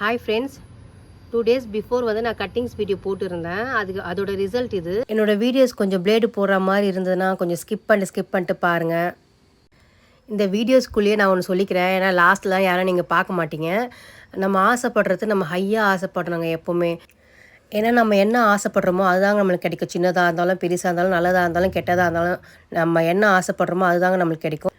Hi friends two days before வந்து நான் cuttings video போட்டிருந்தேன். அதுக்கு அதோட ரிசல்ட் இது. என்னோட வீடியோஸ் கொஞ்சம் பிளேடு போடுற மாதிரி இருந்ததுன்னா கொஞ்சம் ஸ்கிப் பண்ணிட்டு ஸ்கிப் பண்ணிட்டு பாருங்கள் இந்த வீடியோஸ்குள்ளேயே நான் ஒன்று சொல்லிக்கிறேன். ஏன்னா லாஸ்ட்லாம் யாரும் நீங்கள் பார்க்க மாட்டீங்க. நம்ம ஆசைப்படுறது நம்ம ஹையாக ஆசைப்படுறோங்க எப்போவுமே. ஏன்னா நம்ம என்ன ஆசைப்படுறோமோ அதுதாங்க நம்மளுக்கு கிடைக்கும். சின்னதாக இருந்தாலும் பெருசாக இருந்தாலும் நல்லதாக இருந்தாலும் கெட்டதாக இருந்தாலும் நம்ம என்ன ஆசைப்படுறோமோ அதுதாங்க நம்மளுக்கு கிடைக்கும்.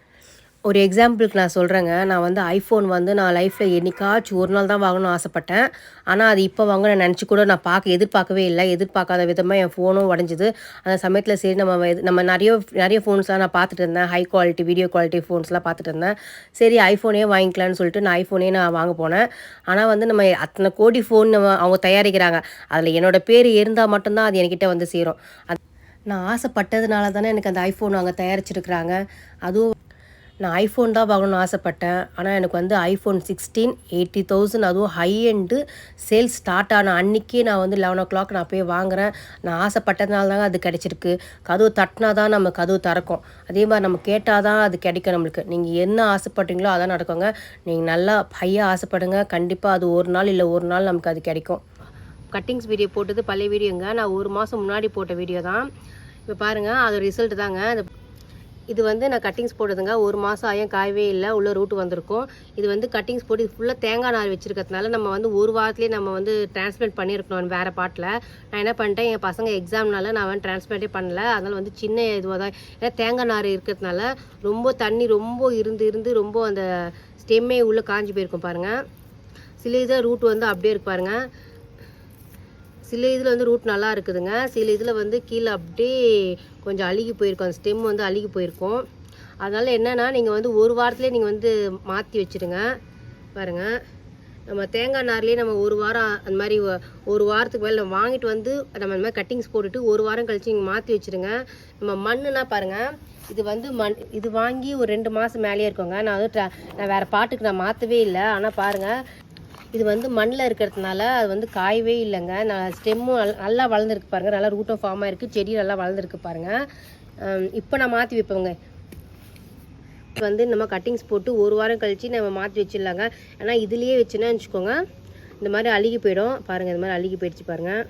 ஒரு எக்ஸாம்பிளுக்கு நான் சொல்கிறேங்க நான் வந்து ஐஃபோன் வந்து நான் லைஃப்பில் என்னைக்காச்சும் ஒரு நாள் தான் வாங்கணும்னு ஆசைப்பட்டேன். ஆனால் அது இப்போ வாங்க நான் நினச்சி கூட நான் பார்க்க எதிர்பார்க்கவே இல்லை. எதிர்பார்க்காத விதமாக என் ஃபோனும் உடஞ்சிது. அந்த சமயத்தில் சரி நம்ம எது- நம்ம நிறைய நிறைய ஃபோன்ஸ்லாம் நான் பார்த்துட்டு இருந்தேன். ஹை குவாலிட்டி வீடியோ குவாலிட்டி ஃபோன்ஸ்லாம் பார்த்துட்டு இருந்தேன். சரி ஐஃபோனே வாங்கிக்கலான்னு சொல்லிட்டு நான் ஐஃபோனே நான் வாங்க போனேன். ஆனால் வந்து நம்ம அத்தனை கோடி ஃபோன் நம்ம அவங்க தயாரிக்கிறாங்க. அதில் என்னோட பேர் இருந்தால் மட்டும்தான் அது என்கிட்ட வந்து சேரும். அது நான் ஆசைப்பட்டதுனால தானே எனக்கு அந்த ஐஃபோன் அவங்க தயாரிச்சிருக்கிறாங்க. அதுவும் நான் ஐஃபோன் தான் வாங்கணும்னு ஆசைப்பட்டேன். ஆனால் எனக்கு வந்து ஐஃபோன் சிக்ஸ்டீன் எயிட்டி தௌசண்ட் அதுவும் ஹை எண்டு சேல்ஸ் ஸ்டார்ட் ஆன அன்றைக்கே நான் வந்து லெவன் ஓ கிளாக் நான் போய் வாங்குறேன். நான் ஆசைப்பட்டதுனால தாங்க அது கிடச்சிருக்கு. கதவு தட்டினா தான் நம்ம கதவு திறக்கும். அதே மாதிரி நம்ம கேட்டால் தான் அது கிடைக்கும் நம்மளுக்கு. நீங்கள் என்ன ஆசைப்பட்டீங்களோ அதான் நடக்குங்க. நீங்கள் நல்லா ஹையாக ஆசைப்படுங்க. கண்டிப்பாக அது ஒரு நாள் இல்லை ஒரு நாள் நமக்கு அது கிடைக்கும். கட்டிங்ஸ் வீடியோ போட்டது பழைய வீடியோங்க நான் ஒரு மாதம் முன்னாடி போட்ட வீடியோ தான். இப்போ பாருங்கள் அது ரிசல்ட் தாங்க. அது இது வந்து நான் கட்டிங்ஸ் போட்டதுங்க ஒரு மாதம் ஆயும் காயவே இல்லை. உள்ள ரூட் வந்திருக்கும். இது வந்து கட்டிங்ஸ் போட்டு இது ஃபுல்லாக தேங்காய் நார் வச்சுருக்கிறதுனால நம்ம வந்து ஒரு வாரத்துலேயே நம்ம வந்து டிரான்ஸ்பிளண்ட் பண்ணியிருக்கணும் வேறு பாட்டில். நான் என்ன பண்ணிட்டேன்? என் பசங்க எக்ஸாம்னால நான் வந்து டிரான்ஸ்பிளண்ட்டே பண்ணல. அதனால் வந்து சின்ன இதுவாக தான். ஏன்னா தேங்காய் நார் இருக்கிறதுனால ரொம்ப தண்ணி ரொம்ப இருந்து இருந்து ரொம்ப அந்த ஸ்டெம்மே உள்ளே காஞ்சி போயிருக்கும் பாருங்கள் சில இதாக ரூட் வந்து அப்படியே இருக்கு பாருங்கள் சில இதில் வந்து ரூட் நல்லா இருக்குதுங்க. சில இதில் வந்து கீழே அப்படியே கொஞ்சம் அழுகி போயிருக்கும். அந்த ஸ்டெம் வந்து அழுகி போயிருக்கும். அதனால் என்னென்னா நீங்கள் வந்து ஒரு வாரத்துலேயே நீங்கள் வந்து மாற்றி வச்சுருங்க. பாருங்கள் நம்ம தேங்காய் நார்லேயே நம்ம ஒரு வாரம் அந்த மாதிரி ஒரு வாரத்துக்கு மேலே நம்ம வாங்கிட்டு வந்து நம்ம இந்த மாதிரி கட்டிங்ஸ் போட்டுட்டு ஒரு வாரம் கழித்து நீங்கள் மாற்றி வச்சுருங்க. நம்ம மண்ணுனா பாருங்கள் இது வந்து மண் இது வாங்கி ஒரு ரெண்டு மாதம் மேலேயே இருக்கோங்க. நான் வந்து நான் வேறு பாட்டுக்கு நான் மாற்றவே இல்லை. ஆனால் பாருங்கள் இது வந்து மண்ணில் இருக்கிறதுனால அது வந்து காயவே இல்லைங்க. நான் ஸ்டெம்மும் நல்லா வளர்ந்துருக்கு பாருங்கள் நல்லா ரூட்டும் ஃபார்ம் ஆகிருக்கு செடி நல்லா வளர்ந்துருக்கு பாருங்கள் இப்போ நான் மாற்றி வைப்பேங்க. வந்து நம்ம கட்டிங்ஸ் போட்டு ஒரு வாரம் கழித்து நம்ம மாற்றி வச்சிடலாங்க. ஏன்னா இதுலேயே வச்சுன்னா வச்சுக்கோங்க இந்த மாதிரி அழுகி போயிடும். பாருங்கள் இந்த மாதிரி அழுகி போயிடுச்சு பாருங்கள்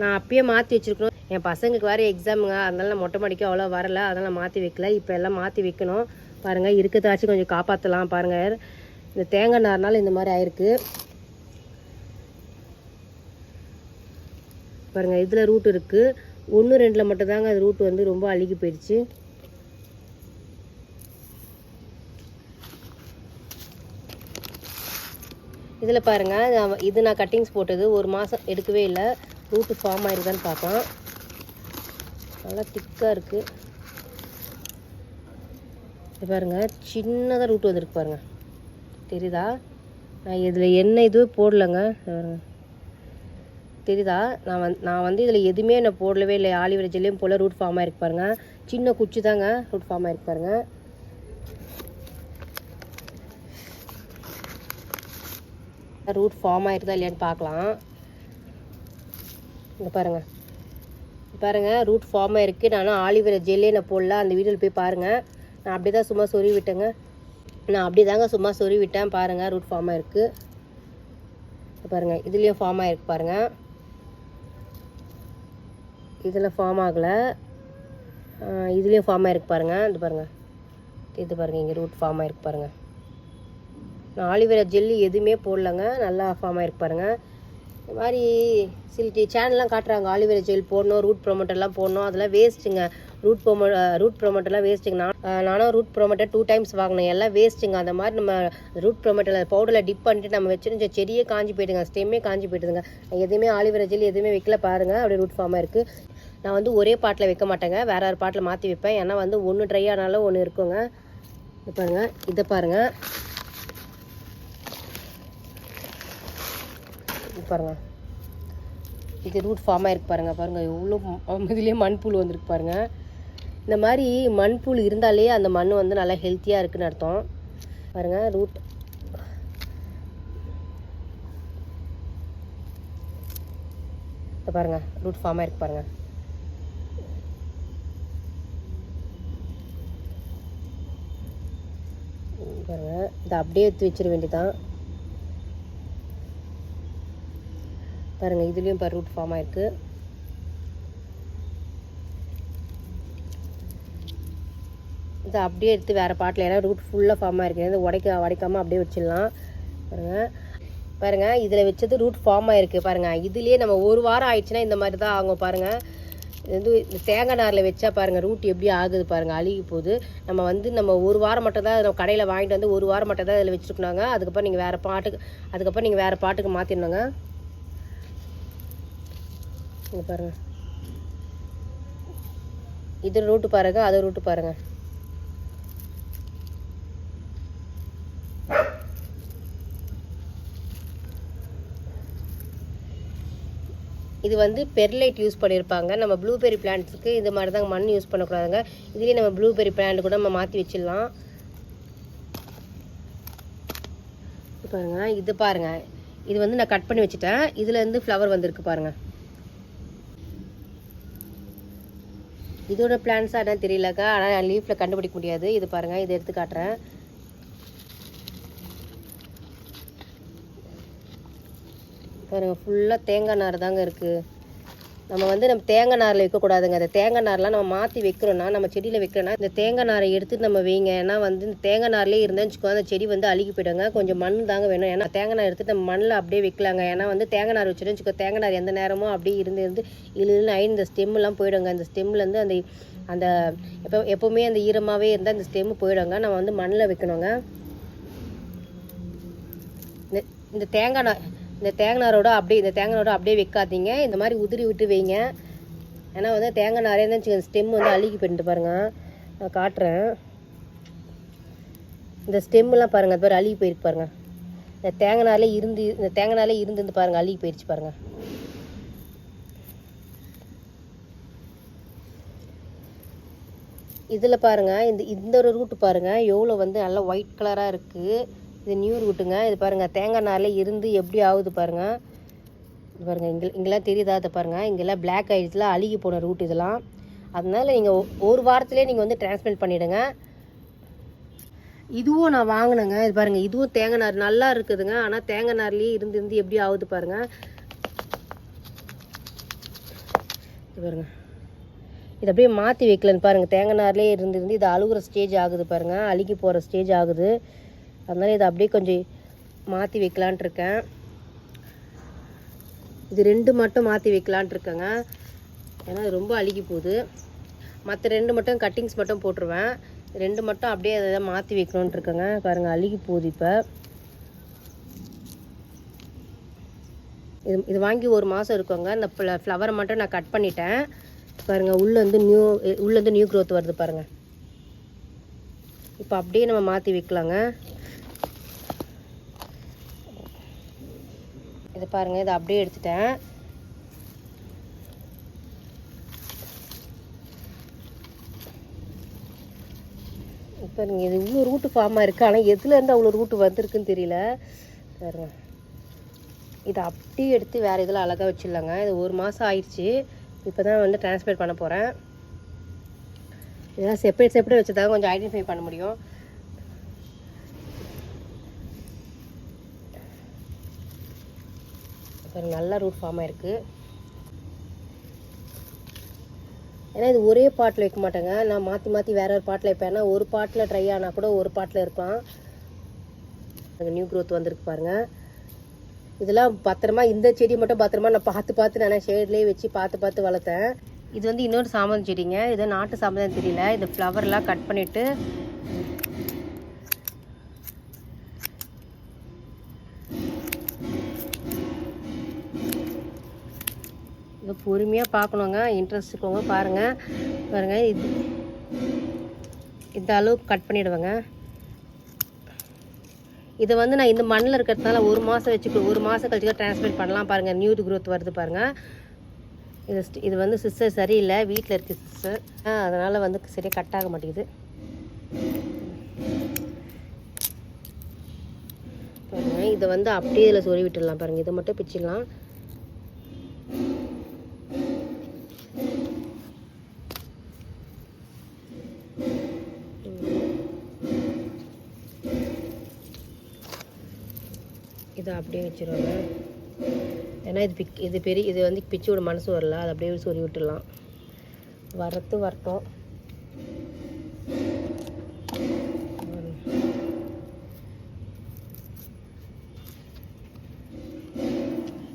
நான் அப்பயே மாற்றி வச்சுருக்கணும். என் பசங்களுக்கு வேறு எக்ஸாமுங்க அதனால நான் மொட்டை மாடிக்க அவ்வளோ வரல. அதனால் நான் மாற்றி வைக்கல. இப்போ எல்லாம் மாற்றி வைக்கணும். பாருங்கள் இருக்கிறதாச்சும் கொஞ்சம் காப்பாற்றலாம் பாருங்கள் இந்த தேங்காய் நார்னால இந்த மாதிரி ஆயிருக்கு. பாருங்கள் இதில் ரூட் இருக்குது ஒன்று ரெண்டில் மட்டும்தாங்க அது ரூட் வந்து ரொம்ப அழுகி போயிடுச்சு. இதில் பாருங்கள் இது நான் கட்டிங்ஸ் போட்டது ஒரு மாதம் எடுக்கவே இல்லை. ரூட்டு ஃபார்ம் ஆயிருக்கான்னு பார்க்கலாம் நல்லா திக்காக இருக்குது பாருங்கள் பாருங்க சின்னதாக ரூட் வந்திருக்கு பாருங்கள் தெரியுதா? நான் இதில் என்ன இதுவும் போடலைங்க. தெரியுதா? நான் வந்து நான் வந்து இதில் எதுவுமே நான் போடலவே இல்லை. ஆலிவர ஜெல்லையும் போல் ரூட் ஃபார்ம் ஆகிருக்கு பாருங்க. சின்ன குச்சி தாங்க ரூட் ஃபார்ம் ஆயிருக்கு பாருங்க. ரூட் ஃபார்ம் ஆயிருக்குதா இல்லையான்னு பார்க்கலாம். இங்கே பாருங்கள் பாருங்க ரூட் ஃபார்ம் ஆயிருக்கு நானும் ஆலிவர ஜெல்லே நான் போடல. அந்த வீடியோவில் போய் பாருங்கள் நான் அப்படியே தான் சும்மா சொருவி விட்டேங்க. நான் அப்படி தாங்க சும்மா சொருவி விட்டேன் பாருங்கள் ரூட் ஃபார்ம் ஆகிருக்கு பாருங்கள் இதுலேயும் ஃபார்ம் ஆகிருக்கு பாருங்கள் இதில் ஃபார்ம் ஆகலை. இதுலேயும் ஃபார்ம் ஆகிருக்கு பாருங்கள் இது பாருங்கள் இது பாருங்கள் இங்கே ரூட் ஃபார்ம் ஆகிருக்கு பாருங்கள் நான் ஆலிவேரா ஜெல்லி எதுவுமே போடலங்க. நல்லா ஃபார்ம் ஆகிருக்கு பாருங்கள் இந்த மாதிரி சில சேனல்லாம் காட்டுறாங்க. ஆலிவேரா ஜெல் போடணும் ரூட் ப்ரொமோட்டர்லாம் போடணும். அதெல்லாம் வேஸ்ட்டுங்க ரூட் ப்ரொமோ ரூட் ப்ரொமோட்டர்லாம் வேஸ்ட்டுங்க நான் நானும் ரூட் ப்ரொமோட்டர் டூ டைம்ஸ் வாங்கினேன். எல்லாம் வேஸ்ட்டுங்க அந்த மாதிரி நம்ம ரூட் ப்ரொமோட்டரில் பவுடரில் டிப் பண்ணிட்டு நம்ம வச்சிருந்த செடியே காஞ்சி போயிடுங்க ஸ்டெம்மே காஞ்சி போயிடுதுங்க. எதுவுமே ஆலிவேரா ஜெல் எதுவுமே வைக்கல பாருங்கள் அப்படியே ரூட் ஃபார்மாக இருக்குது நான் வந்து ஒரே பாட்டில் வைக்க மாட்டேங்க. வேறு ஒரு பாட்டில் மாற்றி வைப்பேன். ஏன்னா வந்து ஒன்று ட்ரை ஆனாலும் ஒன்று இருக்குங்க. இது பாருங்கள் இதை பாருங்க. பாருங்கள் பாருங்க. இது ரூட் ஃபார்ம் ஆகிருக்கு பாருங்க. பாருங்க எவ்வளோ இதுலேயே மண்புழு வந்திருக்கு பாருங்க. இந்த மாதிரி மண்புழு இருந்தாலே அந்த மண் வந்து நல்லா ஹெல்த்தியாக இருக்குன்னு அர்த்தம். பாருங்க ரூட் பாருங்க ரூட் ஃபார்ம் ஆகிருக்கு பாருங்கள் பாருங்கள் இதை அப்படியே எடுத்து வச்சிட வேண்டியதான் பாருங்கள் இதுலேயும் இப்போ ரூட் ஃபார்ம் ஆகிருக்கு இதை அப்படியே எடுத்து வேறு பாட்டில் ஏன்னா ரூட் ஃபுல்லாக ஃபார்ம் ஆகிருக்கு இது உடைக்க உடைக்காமல் அப்படியே வச்சிடலாம். பாருங்கள் பாருங்கள் இதில் வச்சது ரூட் ஃபார்ம் ஆகிருக்கு பாருங்கள் இதுலேயே நம்ம ஒரு வாரம் ஆயிடுச்சுன்னா இந்த மாதிரி தான் ஆகும் பாருங்கள் இது வந்து இந்த தேங்காய் நாரில் வச்சா பாருங்கள் ரூட் எப்படி ஆகுது பாருங்கள் அழுகி போகுது. நம்ம வந்து நம்ம ஒரு வாரம் மட்டும் தான் நம்ம கடையில் வாங்கிட்டு வந்து ஒரு வாரம் மட்டும் தான் இதில் வச்சுருக்கணுங்க அதுக்கப்புறம் நீங்கள் வேறு பாட்டுக்கு அதுக்கப்புறம் நீங்கள் வேறு பாட்டுக்கு மாற்றிடணுங்க இங்கே பாருங்கள் இது ரூட்டு பாருங்கள் அது ரூட்டு பாருங்கள் இது வந்து பெர்லைட் யூஸ் பண்ணியிருப்பாங்க நம்ம ப்ளூபெரி பிளான்ட்ஸுக்கு இது மாதிரி தான் மண் யூஸ் பண்ணக்கூடாதுங்க. இதுலேயே நம்ம ப்ளூபெரி பிளான்ட் கூட நம்ம மாற்றி வச்சிடலாம். பாருங்கள் பாருங்க இது பாருங்க. இது வந்து நான் கட் பண்ணி வச்சுட்டேன். இதுலேருந்து ஃப்ளவர் வந்திருக்கு பாருங்கள் இதோட பிளான்ஸாக என்னன்னு தெரியலக்கா. ஆனால் நான் லீஃபில் கண்டுபிடிக்க முடியாது. இது பாருங்க இதை எடுத்து காட்டுறேன். பாருங்க ஃபுல்லாக தேங்காய் நார் தாங்க இருக்குது நம்ம வந்து நம்ம தேங்காய் நாரில் வைக்கக்கூடாதுங்க. அந்த தேங்காய் நார்லாம் நம்ம மாற்றி வைக்கிறோன்னா நம்ம செடியில் வைக்கிறோன்னா இந்த தேங்காய் நாரை எடுத்து நம்ம வைங்க. ஏன்னா வந்து இந்த தேங்காய் நார்லேயே இருந்தேன்னு வச்சுக்கோ அந்த செடி வந்து அழுகி போயிடுங்க. கொஞ்சம் மண் தாங்க வேணும். ஏன்னா தேங்காய் நார் எடுத்து நம்ம மண்ணில் அப்படியே வைக்கலாங்க. ஏன்னா வந்து தேங்காய் நார் வச்சுட்டு வச்சுக்கோ தேங்காய் நார் எந்த நேரமும் அப்படியே இருந்து இருந்து இல்லைன்னு இழுன்னு ஆகி இந்த ஸ்டெம்லாம் போயிடுங்க. அந்த ஸ்டெம்லேருந்து அந்த அந்த எப்போ எப்போவுமே அந்த ஈரமாகவே இருந்தால் அந்த ஸ்டெம்மு போயிடுங்க. நம்ம வந்து மண்ணில் வைக்கணுங்க. இந்த இந்த தேங்காய் நார் இந்த தேங்காய் நாரோட அப்படியே இந்த தேங்காய் நாரோட அப்படியே வைக்காதீங்க. இந்த மாதிரி உதிரி விட்டு வைங்க. ஏன்னா வந்து தேங்காய் நிறைய தான் ஸ்டெம் வந்து அழுகி போயிட்டு பாருங்கள் நான் காட்டுறேன். இந்த ஸ்டெம்மெல்லாம் பாருங்கள் அது பேர் அழுகி போயிருக்கு பாருங்கள் இந்த தேங்காய் நாரிலே இருந்து இந்த தேங்காய் நாரிலே இருந்து இருந்து பாருங்கள் அழுகி போயிடுச்சு பாருங்கள் இதில் பாருங்கள் இந்த இந்த ஒரு ரூட்டு பாருங்கள் எவ்வளோ வந்து நல்லா ஒயிட் கலராக இருக்குது இது நியூ ரூட்டுங்க இது பாருங்க தேங்காய் நாரில் இருந்து எப்படி ஆகுது பாருங்க. இது பாருங்க இங்கே இங்கெல்லாம் தெரியுதா? அதை பாருங்க இங்கெல்லாம் பிளாக் ஆகிடுச்சுல அழுகி போன ரூட் இதெல்லாம். அதனால் நீங்கள் ஒரு வாரத்துலேயே நீங்கள் வந்து டிரான்ஸ்பிளான்ட் பண்ணிவிடுங்க இதுவும் நான் வாங்கினேங்க. இது பாருங்க இதுவும் தேங்காய் நார் நல்லா இருக்குதுங்க. ஆனால் தேங்காய் நார்லேயே இருந்து இருந்து எப்படி ஆகுது பாருங்கள் இது பாருங்க. இது அப்படியே மாற்றி வைக்கலன்னு பாருங்க. தேங்காய் நார்லேயே இருந்து இருந்து இது அழுகுற ஸ்டேஜ் ஆகுது பாருங்க. அழுகி போகிற ஸ்டேஜ் ஆகுது. அதனால் இதை அப்படியே கொஞ்சம் மாற்றி வைக்கலான்ட்டு இருக்கேன். இது ரெண்டு மட்டும் மாற்றி வைக்கலான்ட்டு இருக்கேங்க. ஏன்னா இது ரொம்ப அழுகி போகுது. மற்ற ரெண்டு மட்டும் கட்டிங்ஸ் மட்டும் போட்டுருவேன். ரெண்டு மட்டும் அப்படியே அதை மாற்றி வைக்கணுன்ட்டு இருக்கேங்க. பாருங்கள் அழுகி போகுது இப்போ. இது இது வாங்கி ஒரு மாதம் இருக்குங்க. இந்த ஃப்ளவரை மட்டும் நான் கட் பண்ணிட்டேன். பாருங்கள் உள்ளே வந்து நியூ உள்ளேருந்து நியூ க்ரோத் வருது பாருங்கள் இப்போ அப்படியே நம்ம மாற்றி வைக்கலாங்க. இது பாருங்கள் இதை அப்படியே எடுத்துட்டேன். இப்போ நீங்கள் இது இவ்வளோ ரூட்டு ஃபார்மாக இருக்குது ஆனால் எதுலேருந்து அவ்வளோ ரூட்டு வந்திருக்குன்னு தெரியல. பாருங்க. இதை அப்படியே எடுத்து வேறு இதில் அழகாக வச்சிடலாங்க. இது ஒரு மாதம் ஆயிடுச்சு. இப்போ தான் வந்து ட்ரான்ஸ்ஃபர் பண்ண போகிறேன் இதெல்லாம் செப்பரேட் செப்பரேட் வச்சதாக கொஞ்சம் ஐடென்டிஃபை பண்ண முடியும். ஒரு நல்ல ரூட் ஃபார்ம் ஆயிருக்கு ஏன்னா இது ஒரே பாட்டில் வைக்க மாட்டேங்க. நான் மாற்றி மாற்றி வேற ஒரு பாட்டில் வைப்பேன் ஒரு பாட்டில் ட்ரை ஆனால் கூட ஒரு பாட்டில் இருக்கலாம். நியூ க்ரோத் வந்திருக்கு பாருங்க. இதெல்லாம் பத்திரமா இந்த செடி மட்டும் பத்திரமா நான் பார்த்து பார்த்து நான் ஷேட்லேயே வச்சு பார்த்து பார்த்து வளர்த்தேன். இது வந்து இன்னொரு சாமந்தி செடிங்க. இது நாட்டு சாமந்தி தெரியல. இது ஃப்ளவர்லாம் கட் பண்ணிவிட்டு இதை பொறுமையாக பார்க்கணுங்க. இன்ட்ரெஸ்ட் இருக்கவங்க பாருங்கள் பாருங்கள் இது இந்த அளவுக்கு கட் பண்ணிவிடுவேங்க இதை வந்து நான் இந்த மண்ணில் இருக்கிறதுனால ஒரு மாதம் வச்சுக்கோ ஒரு மாதம் கழிச்சு ட்ரான்ஸ்ஃபர் பண்ணலாம் பாருங்கள் நியூ க்ரோத் வருது பாருங்கள் இது இது வந்து சிஸ்டர் சரியில்லை வீட்டில் இருக்கு சிஸ்டர் அதனால் வந்து சரியாக கட் ஆக மாட்டேங்குது. இதை வந்து அப்படியே இதில் சொல்லி விட்டுடலாம் பாருங்கள் இதை மட்டும் பிச்சிடலாம் இதை அப்படியே வச்சுருவாங்க. ஏன்னா இது பிக் இது பெரிய இது வந்து பிச்சோட மனசு வரல அது அப்படியே சொல்லி விட்டுடலாம். வரத்து வரட்டும்.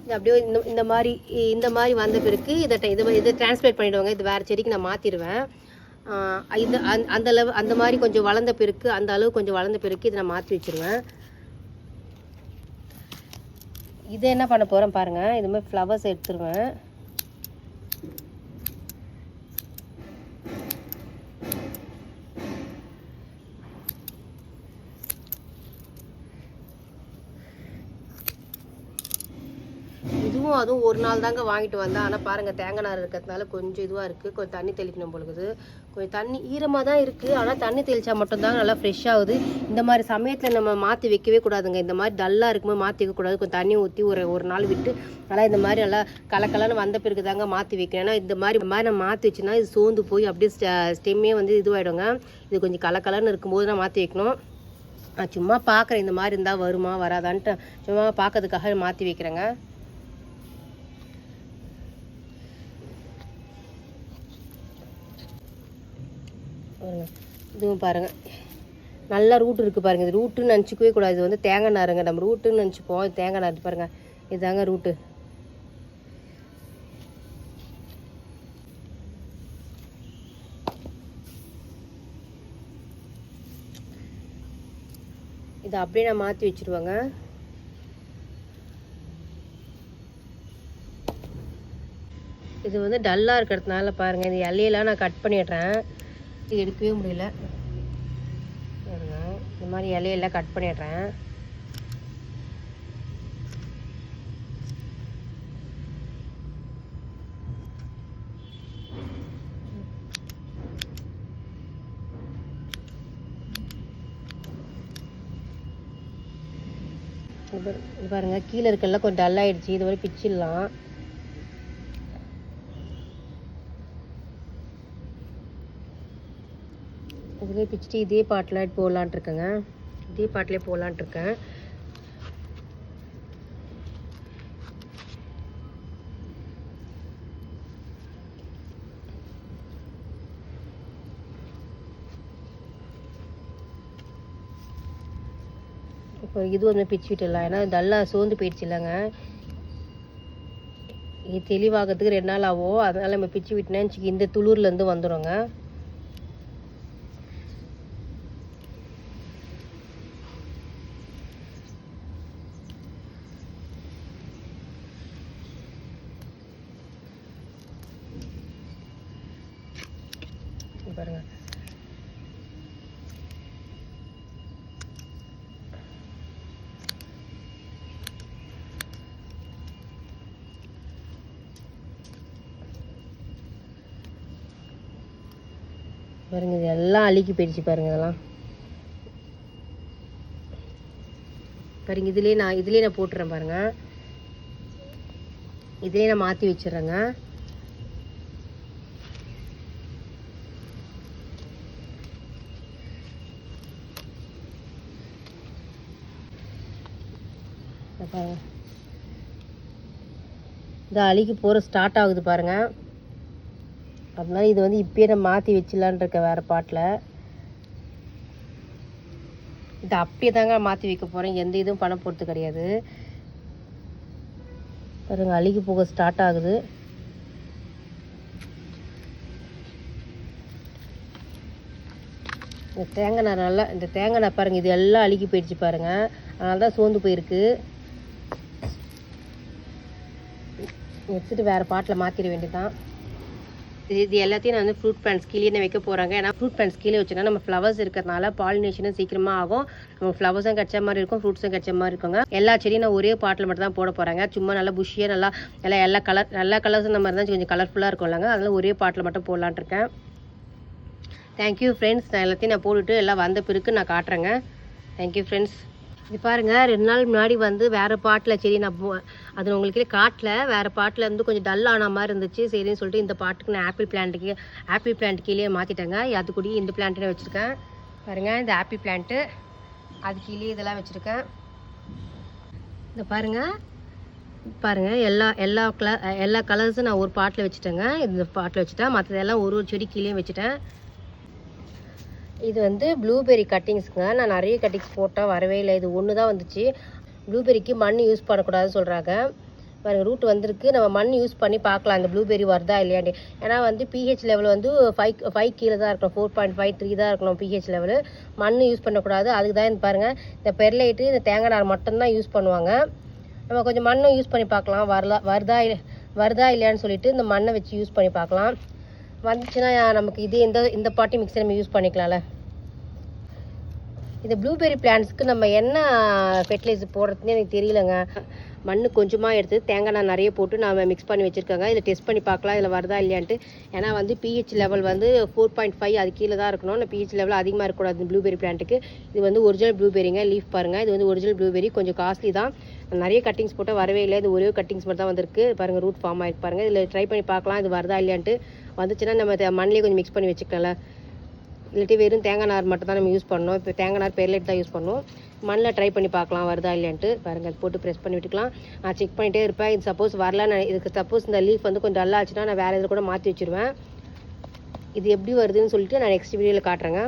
இது அப்படியே இந்த இந்த மாதிரி இந்த மாதிரி வந்த பிறகு இதை இது இதை இதை டிரான்ஸ்லேட் பண்ணிவிடுவாங்க இது வேறு செடிக்கு நான் மாற்றிடுவேன் இது அந்த அந்த அளவு அந்த மாதிரி கொஞ்சம் வளர்ந்த பிறகு அந்த அளவு கொஞ்சம் வளர்ந்த பிறகு இதை நான் மாற்றி வச்சிருவேன். இதை என்ன பண்ண போகிறேன் பாருங்கள் இது மாதிரி ஃப்ளவர்ஸ் எடுத்துருவேன். திரும்பவும் அதுவும் ஒரு நாள் தாங்க வாங்கிட்டு வந்தேன். ஆனால் பாருங்கள் தேங்காய் நார் இருக்கிறதுனால கொஞ்சம் இதுவாக இருக்குது கொஞ்சம் தண்ணி தெளிக்கணும் பொழுது கொஞ்சம் தண்ணி ஈரமாக தான் இருக்குது ஆனால் தண்ணி தெளித்தா மட்டும்தான் நல்லா ஃப்ரெஷ் ஆகுது. இந்த மாதிரி சமயத்தில் நம்ம மாற்றி வைக்கவே கூடாதுங்க. இந்த மாதிரி டல்லாக இருக்கும்போது மாற்றி வைக்கக்கூடாது கொஞ்சம் தண்ணி ஊற்றி ஒரு ஒரு நாள் விட்டு நல்லா இந்த மாதிரி நல்லா கலக்கலன்னு வந்த பிறகு தாங்க மாற்றி வைக்கணும் ஏன்னா இந்த மாதிரி இந்த மாதிரி நம்ம மாற்றி வச்சுன்னா இது சோர்ந்து போய் அப்படியே ஸ்டெம்மே வந்து இதுவாகிடுங்க இது கொஞ்சம் கலக்கலன்னு இருக்கும்போது நான் மாற்றி வைக்கணும். நான் சும்மா பார்க்குறேன் இந்த மாதிரி இருந்தால் வருமா வராதான்ட்டு சும்மா பார்க்கறதுக்காக மாற்றி வைக்கிறேங்க. பாருங்கள் இதுவும் பாருங்கள் நல்லா ரூட் இருக்குது பாருங்கள் இது ரூட்டுன்னு நினச்சிக்கவே கூடாது. இது வந்து தேங்காய் நாருங்க. நம்ம ரூட்டுன்னு நினச்சிப்போம். இது தேங்காய் நார் பாருங்கள் இதுதாங்க ரூட்டு இதை அப்படியே நான் மாற்றி வச்சுருவாங்க. இது வந்து டல்லாக இருக்கிறதுனால பாருங்கள் இந்த இலையெல்லாம் நான் கட் பண்ணிடுறேன். எடுக்கவே முடியல. பாருங்க இந்த மாதிரி இலையெல்லாம் கட் பண்ணிடுறேன். இது பாருங்க கீழே இருக்கெல்லாம் கொஞ்சம் டல் ஆயிடுச்சு. இது வரை பிச்சிடலாம் இதுலேயே பிச்சுட்டு இதே பாட்டில் போகலான்ட்டு இருக்கேங்க இதே பாட்டிலே போகலான்ட்டு இருக்கேன் இப்போ இது வந்து பிச்சு விட்டுடலாம். ஏன்னா நல்லா சோர்ந்து போயிடுச்சு இல்லைங்க. இது தெளிவாகிறதுக்கு ரெண்டு நாள் ஆகும். அதனால நம்ம பிச்சு விட்டுனேன்னு வச்சுக்கி இந்த துளூர்லேருந்து வந்துடுங்க இங்க பாருங்க பாருங்க இது எல்லாம் அழுக்கி போயிடுச்சு பாருங்க இதெல்லாம். பாருங்க இதுலேயே நான் இதுலேயே நான் போட்டுறேன் பாருங்க. இதுலேயே நான் மாற்றி வச்சிடுறேங்க. பாருங்க. இந்த அழுகி போகிற ஸ்டார்ட் ஆகுது பாருங்கள் அதனால் இது வந்து இப்போயே நான் மாற்றி வச்சிடலான் இருக்கேன் வேறு பாட்டில். இதை அப்படியே தாங்க மாற்றி வைக்க போகிறேன் எந்த இதுவும் பண்ண போகிறது கிடையாது. பாருங்க அழுகி போக ஸ்டார்ட் ஆகுது. இந்த தேங்காய் நான் நல்லா இந்த தேங்காய் நான் பாருங்கள் இது எல்லாம் அழுகி போயிடுச்சு பாருங்கள் அதனால தான் சோர்ந்து போயிருக்கு. எடுத்துகிட்டு வேறு பாட்டில் மாற்றிட வேண்டியதான் இது எல்லாத்தையும் நான் வந்து ஃப்ரூட் பிளான்ஸ் கீழே வைக்க போகிறாங்க ஏன்னா ஃப்ரூட் பிளான்ஸ் கீழே வச்சோன்னா நம்ம ஃப்ளவர்ஸ் இருக்கிறதுனால பாலினேஷனும் சீக்கிரமாக ஆகும். நம்ம ஃப்ளவர்ஸும் கிடைச்ச மாதிரி இருக்கும் ஃப்ரூட்ஸும் கிடைச்ச மாதிரி இருக்குங்க. எல்லா செடியும் நான் ஒரே பாட்டில் மட்டும் தான் போட போகிறாங்க சும்மா நல்லா புஷியாக நல்லா நல்லா எல்லா கலர் எல்லா கலர்ஸும் நம்ம இருந்தால் கொஞ்சம் கலர்ஃபுல்லாக இருக்கும்லங்க அதனால ஒரே பாட்டில் மட்டும் போடலான்ட்டு இருக்கேன். தேங்க்யூ ஃப்ரெண்ட்ஸ் நான் எல்லாத்தையும் நான் போட்டுட்டு எல்லாம் வந்த பிறகு நான் காட்டுறேங்க. தேங்க்யூ ஃப்ரெண்ட்ஸ் இது பாருங்கள் ரெண்டு நாள் முன்னாடி வந்து வேறு பாட்டில் சரி நான் அது உங்களுக்கே காட்டில் காட்டல வேறு பாட்டில் இருந்து கொஞ்சம் டல் ஆன மாதிரி இருந்துச்சு. சரின்னு சொல்லிட்டு இந்த பாட்டுக்கு நான் ஆப்பிள் பிளான்ட்டுக்கு ஆப்பிள் பிளான்ட் கீழே மாற்றிட்டேங்க அது கூட இந்த பிளான்ட்டே வச்சுருக்கேன். பாருங்கள் இந்த ஆப்பிள் பிளான்ட்டு அது கீழே இதெல்லாம் வச்சுருக்கேன். இந்த பாருங்கள் பாருங்கள் எல்லா எல்லா கலர் எல்லா கலர்ஸும் நான் ஒரு பாட்டில் வச்சுட்டேங்க. இந்த பாட்டில் வச்சுட்டேன் மற்றதெல்லாம் ஒரு ஒரு செடி கீழேயும் வச்சுட்டேன். இது வந்து ப்ளூபெர்ரி கட்டிங்ஸுங்க நான் நிறைய கட்டிங்ஸ் போட்டால் வரவே இல்லை. இது ஒன்று தான் வந்துச்சு. ப்ளூபெரிக்கு மண் யூஸ் பண்ணக்கூடாதுன்னு சொல்கிறாங்க பாருங்க ரூட் வந்திருக்கு. நம்ம மண் யூஸ் பண்ணி பார்க்கலாம். இந்த ப்ளூபெரி வருதா இல்லையாண்டி ஏன்னா வந்து பிஹெச் லெவல் வந்து ஃபைவ் ஃபைவ் கீழே தான் இருக்கணும். ஃபோர் பாயிண்ட் ஃபைவ் த்ரீ தான் இருக்கணும் பிஹெச் லெவல் மண் யூஸ் பண்ணக்கூடாது. அதுக்கு தான் பாருங்கள் இந்த பெர்லைட்டு இந்த தேங்காய் நார் மட்டும்தான் யூஸ் பண்ணுவாங்க. நம்ம கொஞ்சம் மண்ணும் யூஸ் பண்ணி பார்க்கலாம். வரலா வருதா இல்லை வருதா இல்லையான்னு சொல்லிட்டு இந்த மண்ணை வச்சு யூஸ் பண்ணி பார்க்கலாம். வந்துச்சுன்னா நமக்கு இதே இந்த இந்த பாட்டி மிக்சர் நம்ம யூஸ் பண்ணிக்கலாம்ல. இந்த ப்ளூபெரி பிளான்ட்ஸ்க்கு நம்ம என்ன ஃபெர்டிலைசர் போடுறதுன்னு எனக்கு தெரியலங்க. மண் கொஞ்சமாக எடுத்து தேங்காய் எண்ணெய் நிறைய போட்டு நான் மிக்ஸ் பண்ணி வச்சுருக்கேங்க. இதில் டெஸ்ட் பண்ணி பார்க்கலாம் இதில் வருதா இல்லையான்ட்டு. ஏன்னா வந்து பிஹெச் லெவல் வந்து ஃபோர் பாயிண்ட் ஃபைவ் அது கீழே தான் இருக்கணும். நான் பிஹெச் லெவல் அதிகமாக இருக்கக்கூடாது ப்ளூபெரி பிளான்ட்டுக்கு இது வந்து ஒரிஜினல் ப்ளூபெரிங்க லீஃப் பாருங்கள் இது வந்து ஒரிஜினல் ப்ளூபெரி கொஞ்சம் காஸ்ட்லி தான். நிறைய கட்டிங்ஸ் போட்டால் வரவே இல்லை. இது ஒரே கட்டிங்ஸ் மட்டும் தான் வந்திருக்கு. பாருங்கள் ரூட் ஃபார்ம் ஆகிருக்கு பாருங்கள் இதில் ட்ரை பண்ணி பார்க்கலாம். இது வருதா இல்லையான்ட்டு வந்துச்சுன்னா நம்ம மண்ணிலே கொஞ்சம் மிக்ஸ் பண்ணி வச்சுக்கலாம்ல. இல்லாட்டி வெறும் தேங்காய் நார் மட்டும் தான் நம்ம யூஸ் பண்ணோம் இப்போ தேங்காய் நார் பெர்லைட் தான் யூஸ் பண்ணுவோம். மண்ணில் ட்ரை பண்ணி பார்க்கலாம் வருதா இல்லையான்ட்டு. பாருங்கள் அது போட்டு ப்ரெஸ் பண்ணி விட்டுக்கலாம். நான் செக் பண்ணிகிட்டே இருப்பேன். இது சப்போஸ் வரல நான் இதுக்கு சப்போஸ் இந்த லீஃப் வந்து கொஞ்சம் டல்லாச்சுன்னா நான் வேறு இதில் கூட மாற்றி வச்சுருவேன். இது எப்படி வருதுன்னு சொல்லிட்டு நான் நெக்ஸ்ட் வீடியோவில் காட்டுறேங்க.